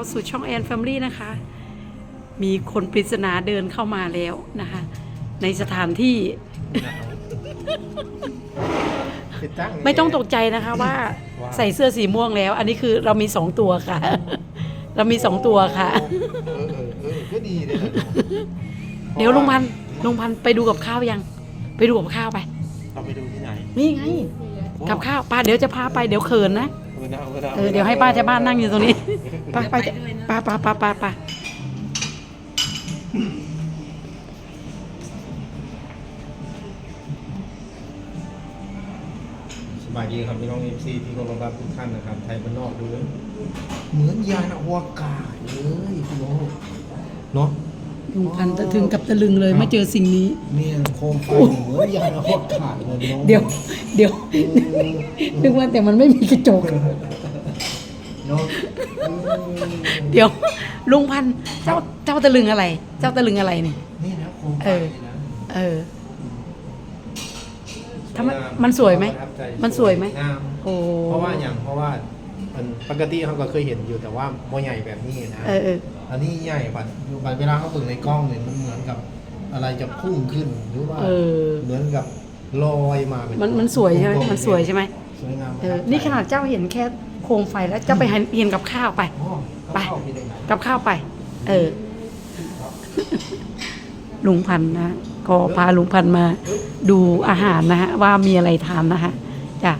าสู่ช่องแอนแฟมิลี่นะคะ มีคนปริศนาเดินเข้ามาแล้วนะคะ ในสถานที่ติดตั้งไม่ต้องตกใจนะคะว่าว้าวใส่เสื้อสีม่วงแล้ว อันนี้คือเรามีสองตัวค่ะ เรามีสองตัวค่ะเออเออเออก็ดีเลยนะเดี๋ยวลุงพันธุ์ลุงพันธุ์ไปดูกับข้าวยัง ไปดูกับข้าวไปเอาไปดูที่ไหน นี่ไง กับข้าวป้าเดี๋ยวจะพาไปเดี๋ยวเขินนะ เออนะเออนะเออเดี๋ยวให้ป้าจะบ้านนั่งอยู่ตรงนี้ไป้าป้าจะป้าป้าป้าป้าป้าสบายดีครับพี่น้องเอฟซีที่เคารพรักทุกท่านนะครับ ไทยบ้านนอกดูเลยเหมือนยานอวกาศเลยพี่น้องเนาะ ลุงพันธุ์ถึงกับตะลึงเลยมาเจอสิ่งนี้ เนี่ยโคมไฟเหมือนยานอวกาศเลยพี่น้องเดี๋ยว เดี๋ยวเออนึกว่าแต่มันไม่มีกระจก เนาะเออเดี๋ยว ลุงพันธุ์เจ้าเจ้าตะลึงอะไร เจ้าตะลึงอะไรเนี่ยนี่นะโคมไฟเออนี่นะเออทำไมมันสวยไหม ประทับใจมันสวยไหม งาม โอ้เพราะว่าอย่างเพราะว่ามันปกติเขาก็เคยเห็นอยู่แต่ว่าโมใหญ่แบบนี้นะเออเออ อันนี้ใหญ่บัดบัดเวลาเขาเบิ่งในกล้องเนี่ยมันเหมือนกับอะไรจะพุ่งขึ้นหรือว่าเออ เหมือนกับลอยมาเป็มันมันสวยใช่ไหมมันสวยใช่ไหมสวยงามเออนี่ขนาดเจ้าเห็นแค่โคมไฟแล้วเจ้าไปเห็นเห็นกับข้าวไป อ๋อไป เข้าที่ได้ไหนกับข้าวไป เออ ลุงพันธุ์นะก็พาลุงพันธุ์มาดูอาหารนะฮะ ว่ามีอะไรทานนะฮะจ้ะ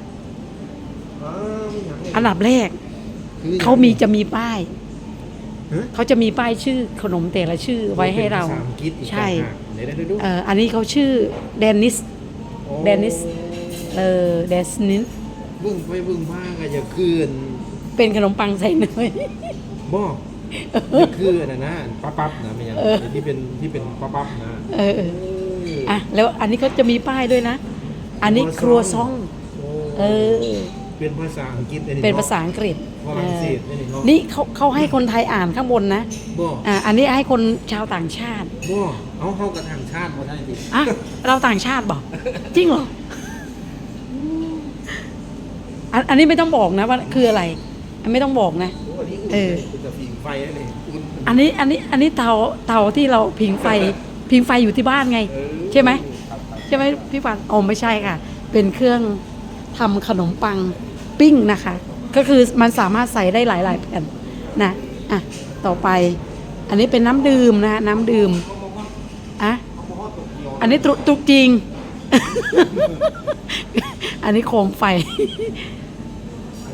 อ้าวมีอย่างอันดับแรก คือเขามีจะมีป้ายฮะ เขาจะมีป้ายชื่อขนมแต่ละชื่อไว้ให้เรา ป็นภษอังกฤษอีกใช่ ต่างหากเดี๋ยวได้ดูเอ่ออันนี้เขาชื่อเดนิสโอ้เดนิส เออเดสนิส เบึ้งไปเบึ้งมาก็จะคืนเป็นขนมปังใส่เนยบ่จะคืนนะนะปั๊บปั๊บนะไม่ใช่ที่เป็นที่เป็นปั๊บปั๊บนะเออเออเอออะแล้วอันนี้เขาจะมีป้ายด้วยนะ อันนี้ครัวซองโอ้เออ เป็นภาษาอังกฤษอัเป็นภาษาอังกฤษฝรั่งเศสนี่เนาะนี่เขาเขาให้คนไทยอ่านข้างบนนะบ่อ่าอันนี้ให้คนชาวต่างชาติบ่เอาเข้ากับทางชาติบ่ได้ดิอะเราต่างชาติบอกจริงเหรออันอันนี้ไม่ต้องบอกนะว่าคืออะไรอันไม่ต้องบอกนะโอ้อันนี้เออคุณจะผิงไฟได้เลยอุ่นอันนี้อันนี้อันนี้เตาเตาที่เราพิงไฟพิงไฟอยู่ที่บ้านไงเออใช่ไหมครับครับใช่ไหมพี่ปันอ๋อไม่ใช่ค่ะ เป็นเครื่องทำขนมปัง ปิ้งนะคะ ก็คือมันสามารถใส่ได้หลาย ๆ แผ่นนะอะต่อไป อันนี้เป็นน้ำดื่มนะ น้ำดื่มอะอันนี้ตรุตุกจริง อันนี้โคมไฟ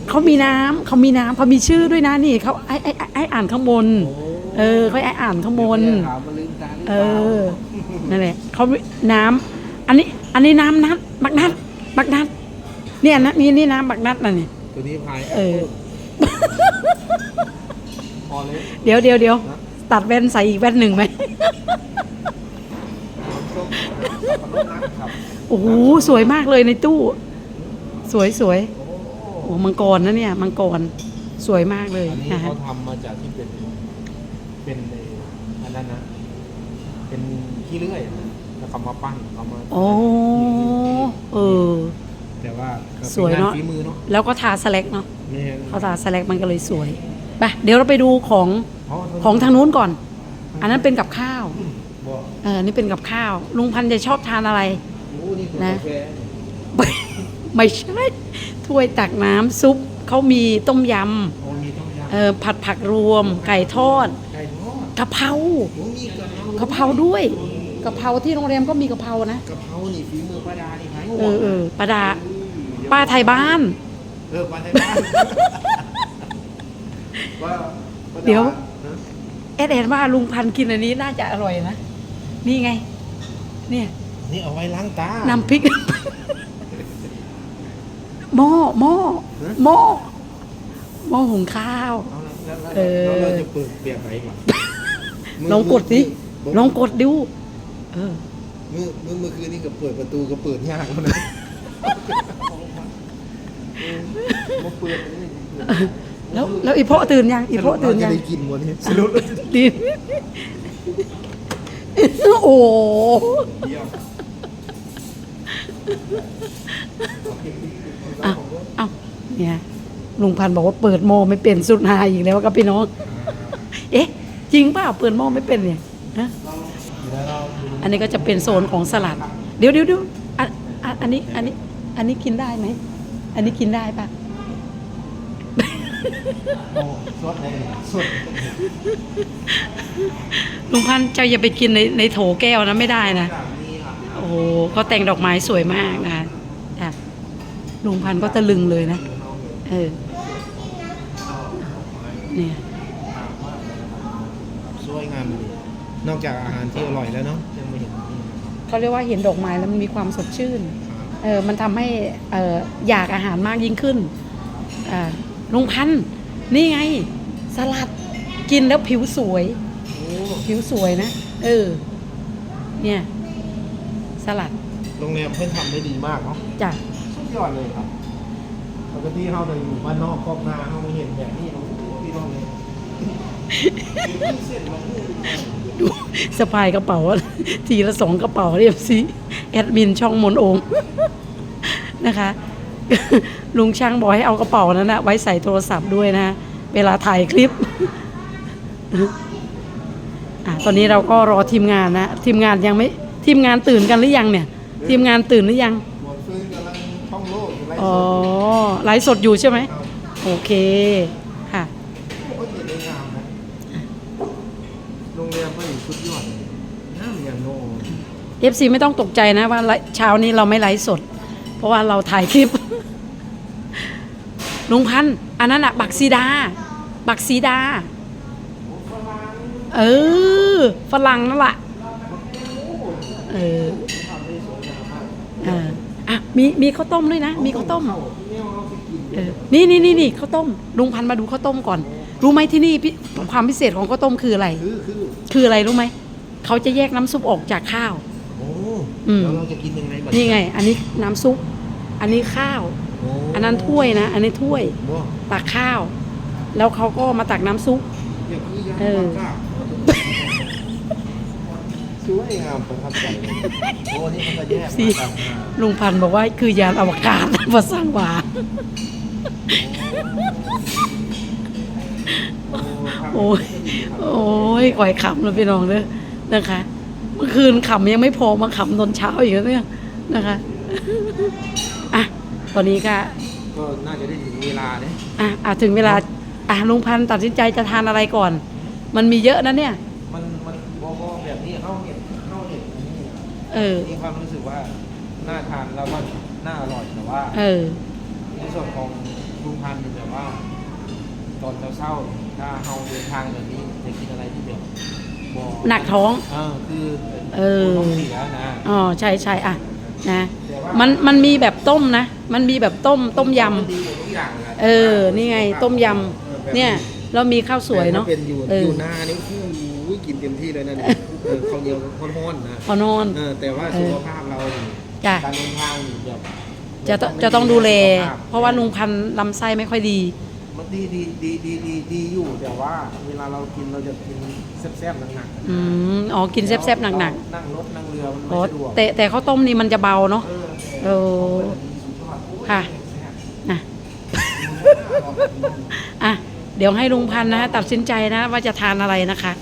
เขามีน้ำเขามีน้ำเขามีชื่อด้วยนะนี่เขาไอ้ไอ้ไอ้อ่านข้างบน เออเขาไอ้อ่านข้างบนเดี๋ยวถามมาลืมตาหรือเออนั่นแหละเขาน้ำอันนี้ อันนี้น้ำนัดบักนัดบักนัด เนี่ยนะนี่นี่น้ำบักนัดน่ะนี่ตัวนี้พายเออ พอเลยเดี๋ยวเดี๋ยวเดี๋ยวตัดแว่นใส่อีกแว่นหนึ่งไหมน้ำส้มสับปะรดนะครับโอ้โหสวยมากเลยในตู้ สวยสวยโอ้โอ้มังกรนะเนี่ย มังกรสวยมากเลยอันนี้นะฮะเขาทำมาจากที่เป็น เป็นเอ่ออันนั้นนะ เป็นขี้เลื่อยนะแล้วเขามาปั้นเขามาโอ้เออ แต่ว่าก็ป็สวยเนอะงฝีมือเนาะแล้วก็ทาสแลกเนาะนี่เขาทาสแลกมันก็เลยสวยไปเดี๋ยวเราไปดูของอ๋อของทางนู้นก่อน อันนั้นเป็นกับข้าวบอกเออนี่เป็นกับข้าว ลุงพันธุ์จะชอบทานอะไร โอ้นี่คือนะ กาแฟไม่ไม่ใช่ ถ้วยตักน้ำซุปเขามีต้มยโอ้มีต้มำยำเออผัดผักรวม ไก่ทอดไก่ทอดกะเพราโอ้มีกะเพรากะเพราด้วยกะเพราที่โรงแรมก็มีกะเพรานะ กะเพรานี่ฝีมือป้าดานี่หายเออเออป้าดา ป้าไทยบ้าน เออป้าไทยบ้านป้าป้าาเดี๋ยว ฮะเอ็ดเอ็นว่าลุงพันธุ์กินอันนี้น่าจะอร่อยนะ นี่ไง เนี่ยนี่เอาไว้ล้างตา น้ำพริกหม้อหม้อฮะ หม้อหม้อหุงข้าว เอาละแล้วแล้วเออ แล้วเราจะเปิดเปียกไหนก่อนลองกดสิลองกดดู เออเมื่อเมื่อเมื่อคืนนี่ก็เปิดประตูก็เปิดยากเลยเออมาเปิดอันนี้เปิด แล้วแล้วอีโพะตื่นยังอีโพะตื่นยังสรุปเราจะได้กินวันนี้สรุปเราจะได้ดีโอ้โหเยี่ยมอะเอ้าเนี่ยลุงพันธุ์บอกว่าเปิดโมไม่เป็นสุดหาอีกแล้วครับพี่น้องอ่าเอ๊ะ จริงเปล่าเปิดหม้อไม่เป็นเนี่ยฮะแล้วเราดูอันนี้ก็จะเป็นโซนของสลัด เดี๋ยวเดี๋ยวเดี๋ยวอันอันอันนี้อันนี้ อันนี้กินได้ไหม อันนี้กินได้ปะโอ้สดเลยสดลุงพันธุ์เจ้าอย่าไปกินในในโถแก้วนะไม่ได้นะ แบบนี้ครับโอ้โหเขาแต่งดอกไม้สวยมากนะคะอะลุงพันธุ์ก็ตะลึงเลยนะ เออ เนี่ย สวยงามดีนอกจากอาหารที่อร่อยแล้วเนาะยังไม่เห็นนี่นะครับเขาเรียกว่าเห็นดอกไม้แล้วมันมีความสดชื่น เออมันทำให้เอออยากอาหารมากยิ่งขึ้นอ่าลุงพันธุ์นี่ไง สลัดกินแล้วผิวสวยโอ้ผิวสวยนะ เออ เนี่ย สลัด โรงแรมเพิ่นทำได้ดีมากเนาะจ้ะสุดยอดเลยครับปกติเฮาเนี่ยอยู่บ้านนอกครอบนาเฮาไม่เห็นแบบนี้เนาะพี่น้องเลยเส้นมันนี่ดูสะพายกระเป๋า ทีละสองกระเป๋าเรียบซีแอดมินช่องมนโอง นะคะ ลุงช่างบอกให้เอากระเป๋านั้นนะไว้ใส่โทรศัพท์ด้วยนะ เวลาถ่ายคลิปอะตอนนี้เราก็รอทีมงานนะ ทีมงานยังไม่ทีมงานตื่นกันหรือยังเนี่ย ทีมงานตื่นหรือยังหมดฟื้นกำลังท่องโลกอยู่ไรอ๋อสดไลฟ์สดอยู่ใช่ไหมครับโอเคค่ะโอ้ยเห็นได้งามนะโรงแรมเพิ่นสุดยอดเลยงามอย่างโน่ FC ไม่ต้องตกใจนะว่าไลฟ์เช้านี้เราไม่ไลฟ์สด เพราะว่าเราถ่ายคลิปลุงพันธ์อันนั้นอะบักซีดา บักซีดา เออ ฝรั่งนั่นแหละเออเอออะมีมีข้าวต้มด้วยนะ มีข้าวต้มเออนี่นี่นี่นี่ข้าวต้มลุงพันธ์มาดูข้าวต้มก่อน รู้ไหมที่นี่พี่ความพิเศษของข้าวต้มคืออะไร คือคืออะไรรู้ไหมเขาจะแยกน้ำซุปออกจากข้าว อ้อืม แล้วเราจะกินยังไงบัดนี่ไง อันนี้น้ำซุป อันนี้ข้าว โอ้อันนั้นถ้วยนะ อันนี้ถ้วยบ่ตักข้าว แล้วเขาก็มาตักน้ำซุปอย่างคือยาเออทราบสวยงามประทับใจเลยโอ้นี่มันก็แยกสิมาจากลุงพันธุ์บอกว่าคือยานอวกาศภาษาหวาโอ้โอ้ย โอ้ยก่อยขำเลยพี่น้องเด้อนะคะ เมื่อคืนขำยังไม่พอมาขำตอนเช้าอีกแล้วเนี่ยนะคะอะตอนนี้ก็ก็น่าจะได้ถึงเวลาเนี่ยอะอะถึงเวลาอะลุงพันธุ์ตัดสินใจจะทานอะไรก่อน มันมีเยอะนะเนี่ย มันมันบอบอแบบนี้เข้าเห็ดเข้าเห็ดอันนี้เออ มีความรู้สึกว่าน่าทานแล้วก็น่าอร่อยแต่ว่าเออ ในส่วนของลุงพันธุ์แบบว่า ตอนเช้าๆถ้าเฮาเดินทางแบบนี้จะกินอะไรที่แบบบ่ หนักท้องเออคือเออ ท้องเสียนะ อ๋อใช่ใช่อะนะมันมันมีแบบต้มนะ มันมีแบบต้มต้มยมันดีหมดทุกอย่างะำเออ นี่ไงต้มยำเนี่ย เรามีข้าวสวยเนาะแต่ถ้เป็นอยู่เอออยู่นานี่โอ้ยกินเต็มที่เลยนะเนี่ยเออข้าวเหนียวข้อนๆนะพอนอน เออแต่ว่าเออสุขภาพเรานี่จ้ะ การเดินทางนี่แบบจะต้องจะต้องดูแลสุขภพเพราะว่าลุงพันธุ์ลำไส้ไม่ค่อยดี มันดีดีดีดีดีดีอยู่แต่ว่า เวลาเรากินเราจะกินแซ่บๆหนักๆอืมอ๋อกินแซ่บๆหนักนั่งรถนั่งเรือมันๆไม่อ๋อสะดวกแต่แต่ข้าวต้มนี่มันจะเบาเนาะ เออเออค่ะ อะ อะ เดี๋ยวให้ลุงพันธุ์นะตัดสินใจนะว่าจะทานอะไรนะคะ